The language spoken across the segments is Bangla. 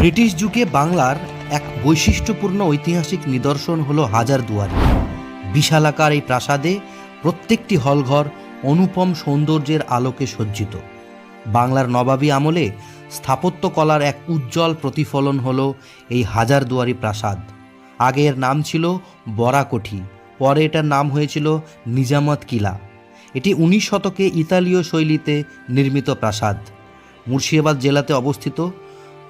ব্রিটিশ যুগে বাংলার এক বৈশিষ্ট্যপূর্ণ ঐতিহাসিক নিদর্শন হলো হাজারদুয়ারি বিশালাকার এই প্রাসাদে প্রত্যেকটি হলঘর অনুপম সৌন্দর্যের আলোকে সজ্জিত। বাংলার নবাবী আমলে স্থাপত্যকলার এক উজ্জ্বল প্রতিফলন হলো এই হাজারদুয়ারি প্রাসাদ। আগে এর নাম ছিল বরাকঠি, পরে এটার নাম হয়েছিল নিজামত কিলা। এটি উনিশ শতকে ইতালীয় শৈলীতে নির্মিত প্রাসাদ। মুর্শিদাবাদ জেলাতে অবস্থিত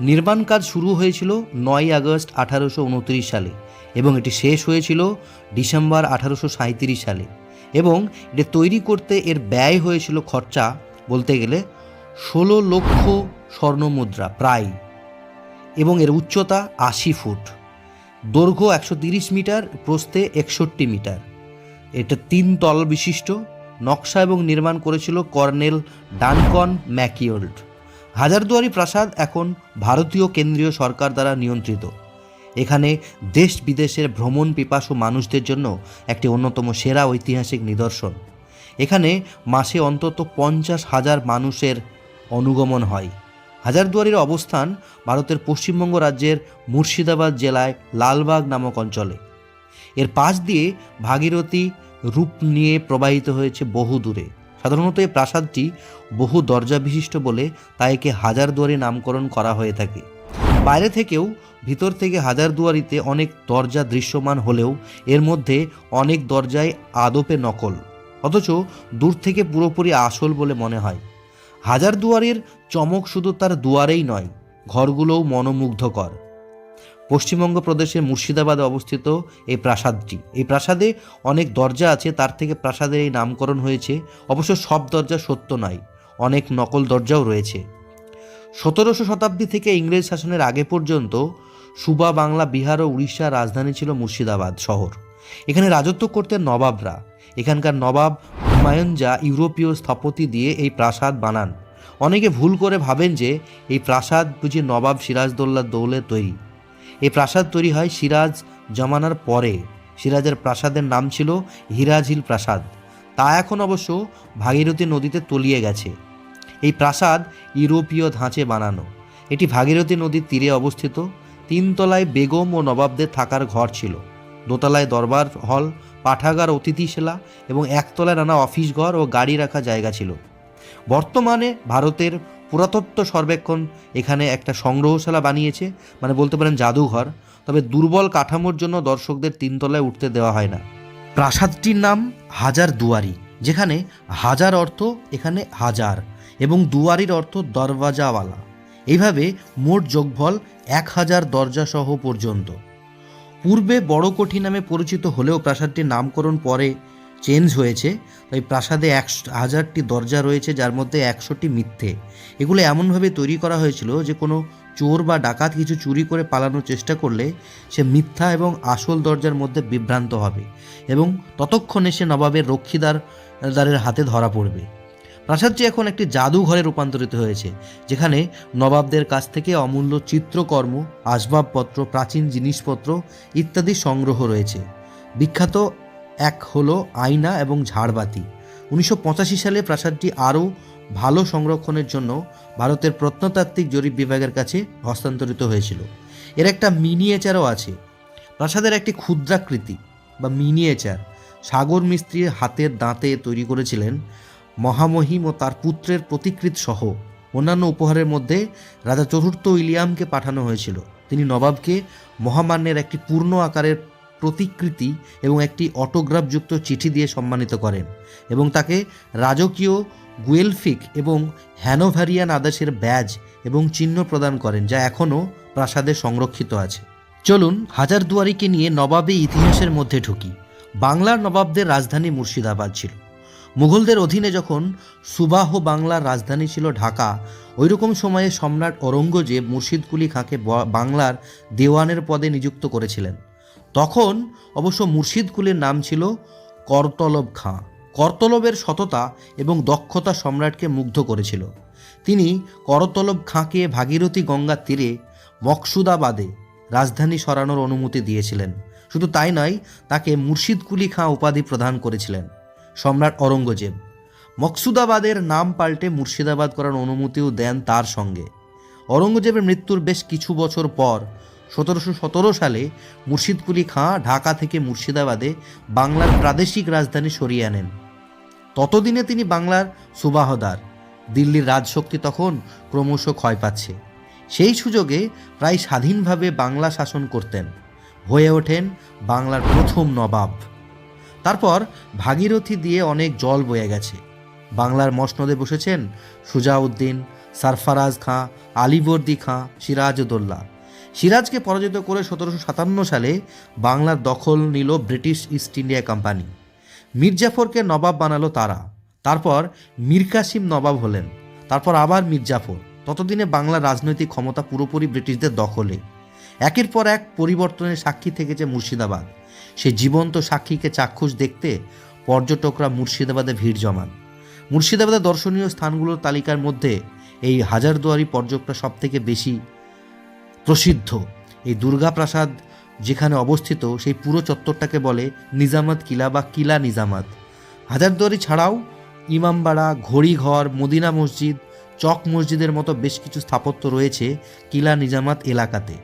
নির্মাণ কাজ শুরু হয়েছিল নয় আগস্ট আঠারোশো উনত্রিশ সালে এবং এটি শেষ হয়েছিল ডিসেম্বর আঠারোশো সালে এবং এটি তৈরি করতে এর ব্যয় হয়েছিল খরচা বলতে গেলে ষোলো লক্ষ স্বর্ণমুদ্রা প্রায় এবং এর উচ্চতা আশি ফুট। দৈর্ঘ্য একশো তিরিশ মিটার, প্রস্থে একষট্টি মিটার। এটা তিন তল বিশিষ্ট, নকশা এবং নির্মাণ করেছিল কর্নেল ডানকন ম্যাকিওল্ড। হাজারদুয়ারি প্রাসাদ এখন ভারতীয় কেন্দ্রীয় সরকার দ্বারা নিয়ন্ত্রিত। এখানে দেশ বিদেশের ভ্রমণ পিপাসু মানুষদের জন্য একটি অন্যতম সেরা ঐতিহাসিক নিদর্শন। এখানে মাসে অন্তত পঞ্চাশ হাজার মানুষের অনুগমন হয়। হাজারদুয়ারির অবস্থান ভারতের পশ্চিমবঙ্গ রাজ্যের মুর্শিদাবাদ জেলায় লালবাগ নামক অঞ্চলে। এর পাশ দিয়ে ভাগীরথী রূপ নিয়ে প্রবাহিত হয়েছে বহু দূরে সাধারণত এই প্রাসাদটি বহু দরজা বিশিষ্ট বলে তাই একে হাজারদুয়ারি নামকরণ করা হয়ে থাকে। বাইরে থেকেও ভিতর থেকে হাজার দুয়ারিতে অনেক দরজা দৃশ্যমান হলেও এর মধ্যে অনেক দরজায় আদপে নকল, অথচ দূর থেকে পুরোপুরি আসল বলে মনে হয়। হাজারদুয়ারির চমক শুধু তার দুয়ারেই নয়, ঘরগুলোও মনোমুগ্ধকর। পশ্চিমবঙ্গ প্রদেশের মুর্শিদাবাদে অবস্থিত এই প্রাসাদটি। এই প্রাসাদে অনেক দরজা আছে, তার থেকে প্রাসাদের এই নামকরণ হয়েছে। অবশ্য সব দরজা সত্য নয়, অনেক নকল দরজাও রয়েছে। সতেরোশো শতাব্দী থেকে ইংরেজ শাসনের আগে পর্যন্ত সুবা বাংলা বিহার ও উড়িষ্যার রাজধানী ছিল মুর্শিদাবাদ শহর। এখানে রাজত্ব করতেন নবাবরা। এখানকার নবাব হুমায়ুন যা ইউরোপীয় স্থপতি দিয়ে এই প্রাসাদ বানান। অনেকে ভুল করে ভাবেন যে এই প্রাসাদ বুঝি নবাব সিরাজদৌল্লার দৌলে তৈরি। এই প্রাসাদ তৈরি হয় সিরাজ জমানার পরে। সিরাজের প্রাসাদের নাম ছিল হিরাঝিল প্রাসাদ। তা এখন অবশ্য ভাগীরথী নদীতে তলিয়ে গেছে। এই প্রাসাদ ইউরোপীয় ধাঁচে বানানো। এটি ভাগীরথী নদীর তীরে অবস্থিত। তিনতলায় বেগম ও নবাবদের থাকার ঘর ছিল। দোতলায় দরবার হল, পাঠাগার অতিথিশালা এবং একতলায় নানা অফিস ঘর ও গাড়ি রাখা জায়গা ছিল। বর্তমানে ভারতের পুরাতত্ত্ব সর্বেক্ষণ এখানে একটা সংগ্রহশালা বানিয়েছে মানে বলতে পারেন জাদুঘর, তবে দুর্বল কাঠামোর জন্য দর্শকদের তিনতলায় উঠতে দেওয়া হয় না। প্রাসাদটির নাম হাজার দুয়ারি, যেখানে হাজার অর্থ, এখানে হাজার, এবং দুয়ারির অর্থ দরওয়াজাওয়ালা। এইভাবে মোট যোগফল এক হাজার দরজাসহ পর্যন্ত। পূর্বে বড় কোঠি নামে পরিচিত হলেও প্রাসাদটির নামকরণ পরে চেঞ্জ হয়েছে। তাই প্রাসাদে এক হাজারটি দরজা রয়েছে, যার মধ্যে একশোটি মিথ্যে। এগুলো এমনভাবে তৈরি করা হয়েছিল যে কোনো চোর বা ডাকাত কিছু চুরি করে পালানোর চেষ্টা করলে সে মিথ্যা এবং আসল দরজার মধ্যে বিভ্রান্ত হবে এবং ততক্ষণে সে নবাবের রক্ষীদার দারের হাতে ধরা পড়বে। প্রাসাদটি এখন একটি জাদুঘরে রূপান্তরিত হয়েছে, যেখানে নবাবদের কাছ থেকে অমূল্য চিত্রকর্ম, আসবাবপত্র, প্রাচীন জিনিসপত্র ইত্যাদি সংগ্রহ রয়েছে। বিখ্যাত এক হলো আয়না এবং ঝাড়বাতি। উনিশশো পঁচাশি সালে প্রাসাদটি আরও ভালো সংরক্ষণের জন্য ভারতের প্রত্নতাত্ত্বিক জরিপ বিভাগের কাছে হস্তান্তরিত হয়েছিল। এর একটা মিনিয়েচারও আছে। প্রাসাদের একটি ক্ষুদ্রাকৃতি বা মিনিয়েচার সাগর মিস্ত্রির হাতের দাঁতে তৈরি করেছিলেন মহামহিম ও তার পুত্রের প্রতিকৃত সহ অন্যান্য উপহারের মধ্যে রাজা চতুর্থ উইলিয়ামকে পাঠানো হয়েছিল। তিনি নবাবকে মহামান্যের একটি পূর্ণ আকারের প্রতিকৃতি এবং একটি অটোগ্রাফযুক্ত চিঠি দিয়ে সম্মানিত করেন এবং তাকে রাজকীয় গুয়েলফিক এবং হ্যানোভারিয়ান আদেশের ব্যাজ এবং চিহ্ন প্রদান করেন, যা এখনও প্রাসাদে সংরক্ষিত আছে। চলুন হাজারদুয়ারিকে নিয়ে নবাবে ইতিহাসের মধ্যে ঢুকি। বাংলার নবাবদের রাজধানী মুর্শিদাবাদ ছিল। মুঘলদের অধীনে যখন সুবাহ বাংলার রাজধানী ছিল ঢাকা, ওইরকম সময়ে সম্রাট ঔরঙ্গজেব মুর্শিদকুলি খাঁকে বাংলার দেওয়ানের পদে নিযুক্ত করেছিলেন। তখন অবশ্য মুর্শিদকুলির নাম ছিল করতলব খাঁ। করতলবের সততা এবং দক্ষতা সম্রাটকে মুগ্ধ করেছিল। তিনি করতলব খাঁকে ভাগীরথী গঙ্গার তীরে মকসুদাবাদে রাজধানী সরানোর অনুমতি দিয়েছিলেন। শুধু তাই নয়, তাকে মুর্শিদকুলি খাঁ উপাধি প্রদান করেছিলেন সম্রাট ঔরঙ্গজেব। মকসুদাবাদের নাম পাল্টে মুর্শিদাবাদ করার অনুমতিও দেন তার সঙ্গে। ঔরঙ্গজেবের মৃত্যুর বেশ কিছু বছর পর সতেরোশো সতেরো সালে মুর্শিদকুলি খাঁ ঢাকা থেকে মুর্শিদাবাদে বাংলার প্রাদেশিক রাজধানী সরিয়ে আনেন। ততদিনে তিনি বাংলার সুবাহদার। দিল্লির রাজশক্তি তখন ক্রমশ ক্ষয় পাচ্ছে। সেই সুযোগে প্রায় স্বাধীনভাবে বাংলা শাসন করতেন। হয়ে ওঠেন বাংলার প্রথম নবাব। তারপর ভাগীরথী দিয়ে অনেক জল বয়ে গেছে। বাংলার মসনদে বসেছেন সুজাউদ্দিন, সারফারাজ খাঁ, আলিবর্দি খাঁ, সিরাজউদ্দৌলা। সিরাজকে পরাজিত করে সতেরোশো সাতান্ন সালে বাংলার দখল নিল ব্রিটিশ ইস্ট ইন্ডিয়া কোম্পানি। মির্জাফরকে নবাব বানালো তারা। তারপর মীর কাসিম নবাব হলেন। তারপর আবার মির্জাফর। ততদিনে বাংলার রাজনৈতিক ক্ষমতা পুরোপুরি ব্রিটিশদের দখলে। একের পর এক পরিবর্তনের সাক্ষী থেকেছে মুর্শিদাবাদ। সে জীবন্ত সাক্ষীকে চাক্ষুষ দেখতে পর্যটকরা মুর্শিদাবাদে ভিড় জমান। মুর্শিদাবাদের দর্শনীয় স্থানগুলোর তালিকার মধ্যে এই হাজারদুয়ারি পর্যটকরা সব থেকে বেশি প্রসিদ্ধ। এই দুর্গা প্রাসাদ যেখানে অবস্থিত, সেই পুরো চত্বরটাকে বলে নিজামাত কিলা বা কিলা নিজামাত। হাজারদুয়ারি ছাড়াও ইমামবাড়া, ঘড়িঘর, মদিনা মসজিদ, চক মসজিদের মতো বেশ কিছু স্থাপত্য রয়েছে কিলা নিজামাত এলাকাতে।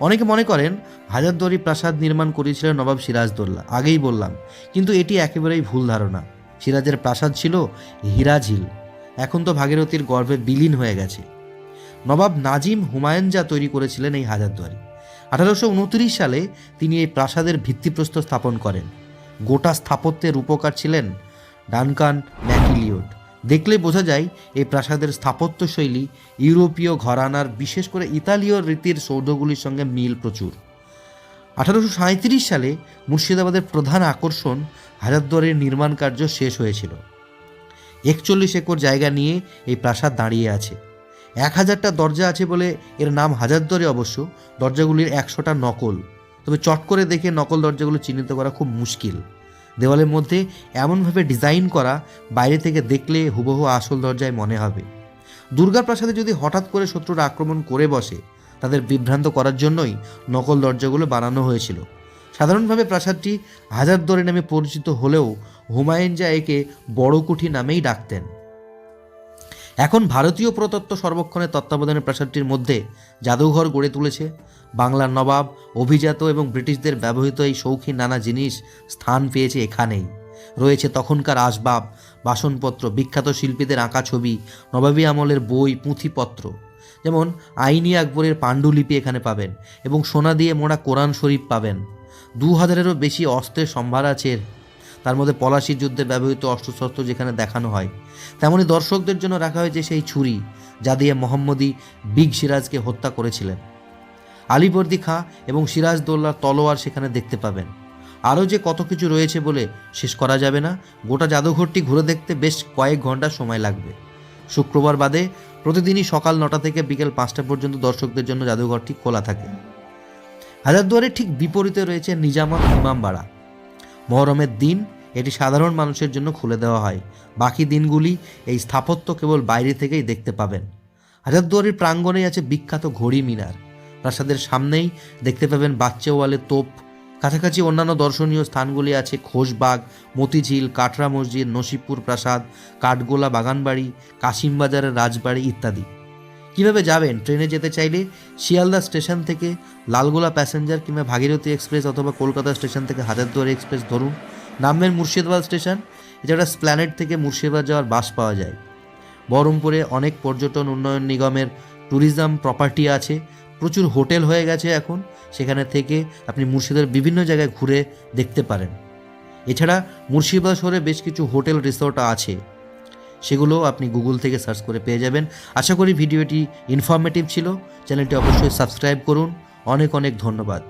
অনেকে মনে করেন হাজারদুয়ারি প্রাসাদ নির্মাণ করেছিলেন নবাব সিরাজদৌল্লা, আগেই বললাম। কিন্তু এটি একেবারেই ভুল ধারণা। সিরাজের প্রাসাদ ছিল হীরাঝিল। এখন তো ভাগীরথীর গর্ভে বিলীন হয়ে গেছে। নবাব নাজিম হুমায়ুন যা তৈরি করেছিলেন এই হাজারদুয়ারি। আঠারোশো উনত্রিশ সালে তিনি এই প্রাসাদের ভিত্তিপ্রস্তর স্থাপন করেন। গোটা স্থাপত্যের রূপকার ছিলেন ডানকান ম্যাকিলিওট। দেখলে বোঝা যায় এই প্রাসাদের স্থাপত্য শৈলী ইউরোপীয় ঘরানার, বিশেষ করে ইতালীয় রীতির সৌধগুলির সঙ্গে মিল প্রচুর। আঠারোশো সালে মুর্শিদাবাদের প্রধান আকর্ষণ হাজারদুয়ারের নির্মাণ কার্য শেষ হয়েছিল। একচল্লিশ একর জায়গা নিয়ে এই প্রাসাদ দাঁড়িয়ে আছে। এক হাজারটা দরজা আছে বলে এর নাম হাজারদুয়ারি অবশ্য, দরজাগুলির একশোটা নকল। তবে চট করে দেখে নকল দরজাগুলো চিহ্নিত করা খুব মুশকিল। দেওয়ালের মধ্যে এমনভাবে ডিজাইন করা, বাইরে থেকে দেখলে হুবহু আসল দরজায় মনে হবে। দুর্গা প্রাসাদে যদি হঠাৎ করে শত্রুরা আক্রমণ করে বসে, তাদের বিভ্রান্ত করার জন্যই নকল দরজাগুলো বানানো হয়েছিল। সাধারণভাবে প্রাসাদটি হাজারদুয়ারি নামে পরিচিত হলেও হুমায়ুন যা একে বড়কুঠি নামেই ডাকতেন। এখন ভারতীয় প্রতত্ত্ব সর্বক্ষণের তত্ত্বাবধানের প্রাসাদটির মধ্যে জাদুঘর গড়ে তুলেছে। বাংলার নবাব, অভিজাত এবং ব্রিটিশদের ব্যবহৃত এই শৌখিন নানা জিনিস স্থান পেয়েছে এখানেই। রয়েছে তখনকার আসবাব, বাসনপত্র, বিখ্যাত শিল্পীদের আঁকা ছবি, নবাবী আমলের বই, পুঁথিপত্র। যেমন আইনি আকবরের পাণ্ডুলিপি এখানে পাবেন এবং সোনা দিয়ে মোড়া কোরআন শরীফ পাবেন। দু হাজারেরও বেশি অস্ত্রের সম্ভার আছে। তার মধ্যে পলাশির যুদ্ধে ব্যবহৃত অস্ত্রশস্ত্র যেখানে দেখানো হয়, তেমনি দর্শকদের জন্য রাখা হয়েছে সেই ছুরি যা দিয়ে মোহাম্মদী বিগ সিরাজকে হত্যা করেছিলেন। আলিবর্দি খাঁ এবং সিরাজদৌল্লার তলোয়ার সেখানে দেখতে পাবেন। আরও যে কত কিছু রয়েছে বলে শেষ করা যাবে না, গোটা জাদুঘরটি ঘুরে দেখতে বেশ কয়েক ঘণ্টা সময় লাগবে। শুক্রবার বাদে প্রতিদিনই সকাল নটা থেকে বিকেল পাঁচটা পর্যন্ত দর্শকদের জন্য জাদুঘরটি খোলা থাকে। হাজারদুয়ারের ঠিক বিপরীতে রয়েছে নিজামত ইমামবাড়া। মহরমের দিন এটি সাধারণ মানুষের জন্য খুলে দেওয়া হয়। বাকি দিনগুলি এই স্থাপত্য কেবল বাইরে থেকেই দেখতে পাবেন। হাজারদুয়ারির প্রাঙ্গণেই আছে বিখ্যাত ঘড়ি মিনার। প্রাসাদের সামনেই দেখতে পাবেন বাচ্চাওয়ালে তোপ। কাছাকাছি অন্যান্য দর্শনীয় স্থানগুলি আছে খোশবাগ, মতিঝিল, কাটরা মসজিদ, নসিবপুর প্রাসাদ, কাঠগোলা বাগানবাড়ি, কাশিমবাজারের রাজবাড়ি ইত্যাদি। কীভাবে যাবেন? ট্রেনে যেতে চাইলে শিয়ালদা স্টেশন থেকে লালগোলা প্যাসেঞ্জার কিংবা ভাগীরথী এক্সপ্রেস অথবা কলকাতা স্টেশন থেকে হাজারদুয়ারি এক্সপ্রেস ধরুন। নামবেন মুর্শিদাবাদ স্টেশন। এছাড়া স্প্ল্যানেট থেকে মুর্শিদাবাদ যাওয়ার বাস পাওয়া যায়। বহরমপুরে অনেক পর্যটন উন্নয়ন নিগমের ট্যুরিজম প্রপার্টি আছে। প্রচুর হোটেল হয়ে গেছে এখন। সেখানে থেকে আপনি মুর্শিদাবাদের বিভিন্ন জায়গায় ঘুরে দেখতে পারেন। এছাড়া মুর্শিদাবাদ শহরে বেশ কিছু হোটেল, রিসোর্ট আছে। সেগুলো আপনি গুগল থেকে সার্চ করে পেয়ে যাবেন। আশা করি ভিডিওটি ইনফরমেটিভ ছিল। চ্যানেলটি অবশ্যই সাবস্ক্রাইব করুন। অনেক অনেক ধন্যবাদ।